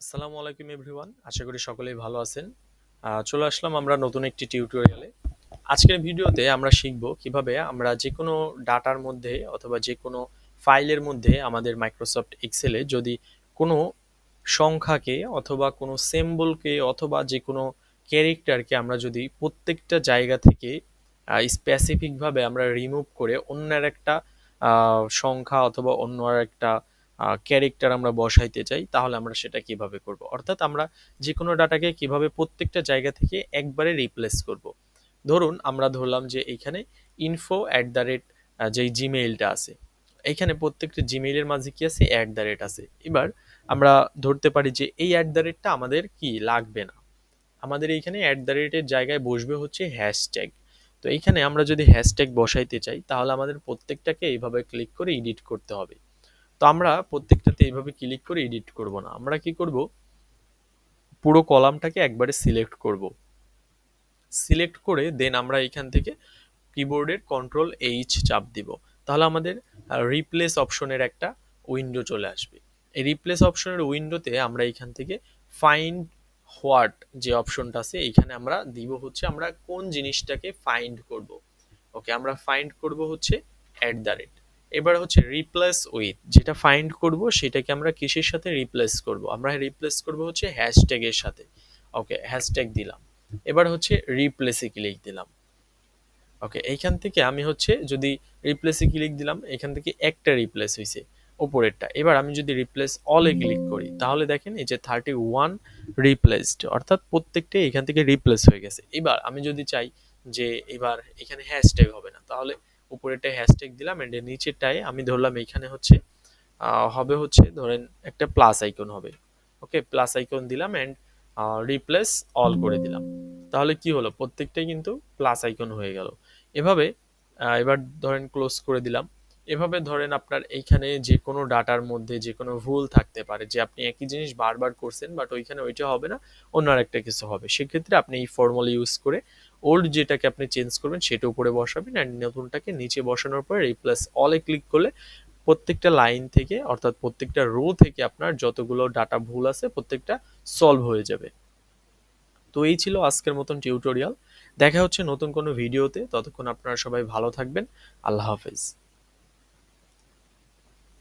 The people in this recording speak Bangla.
আসসালামু আলাইকুম এভরিওয়ান, আশা করি সকলেই ভালো আছেন। চলে আসলাম আমরা নতুন একটি টিউটোরিয়ালে আজকের ভিডিওতে আমরা শিখব কীভাবে আমরা যে কোনো ডাটার মধ্যে অথবা যে কোনো ফাইলের মধ্যে আমাদের মাইক্রোসফট এক্সেলে যদি কোনো সংখ্যাকে অথবা কোনো সিম্বলকে অথবা যে কোনো ক্যারেক্টারকে আমরা যদি প্রত্যেকটা জায়গা থেকে স্পেসিফিকভাবে আমরা রিমুভ করে অন্যের একটা সংখ্যা অথবা অন্য একটা ক্যারেক্টার আমরা বসাইতে চাই, তাহলে আমরা সেটা কীভাবে করব? অর্থাৎ আমরা যে কোনো ডাটাকে কীভাবে প্রত্যেকটা জায়গা থেকে একবারে রিপ্লেস করব? ধরুন, আমরা ধরলাম যে এইখানে ইনফো অ্যাট দ্য রেট যেই জিমেইলটা আছে এইখানে প্রত্যেকটা জিমেইলের মাঝে কি আছে? অ্যাট দ্য রেট আছে। এবার আমরা ধরতে পারি যে এই অ্যাট দ্য রেটটা আমাদের কি? লাগবে না। আমাদের এইখানে অ্যাট দ্য রেটের জায়গায় বসবে হচ্ছে হ্যাশট্যাগ তো এইখানে আমরা যদি হ্যাশট্যাগ বসাইতে চাই, তাহলে আমাদের প্রত্যেকটাকে এইভাবে ক্লিক করে এডিট করতে হবে। তো আমরা প্রত্যেকটাতে এইভাবে ক্লিক করে এডিট করব না। আমরা কি করব? পুরো কলামটাকে একবারে সিলেক্ট করব। সিলেক্ট করে দেন আমরা এখান থেকে কিবোর্ডের কন্ট্রোল এইচ চাপ দিব। তাহলে আমাদের রিপ্লেস অপশনের একটা উইন্ডো চলে আসবে। এই রিপ্লেস অপশনের উইন্ডোতে আমরা এখান থেকে ফাইন্ড হোয়াট যে অপশনটা আছে এখানে আমরা দিব হচ্ছে আমরা কোন জিনিসটাকে ফাইন্ড করব। ওকে আমরা ফাইন্ড করব হচ্ছে অ্যাট দ্য রেট এবার হচ্ছে রিপ্লেস উইথ যেটা ফাইন্ড করব, সেটাকে আমরা কিসের সাথে রিপ্লেস করব? আমরা রিপ্লেস করব হচ্ছে হ্যাশট্যাগের সাথে। ওকে হ্যাশট্যাগ দিলাম। এবার হচ্ছে রিপ্লেসে ক্লিক দিলাম। ওকে এইখান থেকে আমি হচ্ছে যদি রিপ্লেসে ক্লিক দিলাম, এখান থেকে একটা রিপ্লেস হয়েছে ওপরেরটা এবার আমি যদি রিপ্লেস অলে ক্লিক করি, তাহলে দেখেন এই যে থার্টি ওয়ান রিপ্লেসড অর্থাৎ প্রত্যেকটাই এখান থেকে রিপ্লেস হয়ে গেছে। এবার আমি যদি চাই যে এবার এখানে হ্যাশট্যাগ হবে না, তাহলে উপরেরটায় হ্যাশট্যাগ দিলাম এন্ড নিচেরটায় আমি ধরলাম এখানে হচ্ছে হবে হচ্ছে ধরেন একটা প্লাস আইকন হবে। ওকে প্লাস আইকন দিলাম অ্যান্ড রিপ্লেস অল করে দিলাম। তাহলে কি হলো? প্রত্যেকটাই কিন্তু প্লাস আইকন হয়ে গেল। এভাবে এবার ধরেন ক্লোজ করে দিলাম। এভাবে ধরেন আপনার এইখানে যে কোনো ডাটার মধ্যে যে কোনো ভুল থাকতে পারে, যে আপনি একই জিনিস বারবার করছেন বাট ওইখানে ওইটা হবে না, অন্য আরেকটা কিছু হবে। সেক্ষেত্রে আপনি এই ফর্মুলা ইউজ করে ওল্ড যেটাকে আপনি চেঞ্জ করবেন সেটা উপরে বসাবেন অ্যান্ড নতুনটাকে নিচে বসানোর পরে রিপ্লেস অলে ক্লিক করলে প্রত্যেকটা লাইন থেকে অর্থাৎ প্রত্যেকটা রো থেকে আপনার যতগুলো ডাটা ভুল আছে প্রত্যেকটা সলভ হয়ে যাবে। তো এই ছিল আজকের মতন টিউটোরিয়াল দেখা হচ্ছে নতুন কোনো ভিডিওতে ততক্ষণ আপনারা সবাই ভালো থাকবেন। আল্লাহ হাফেজ।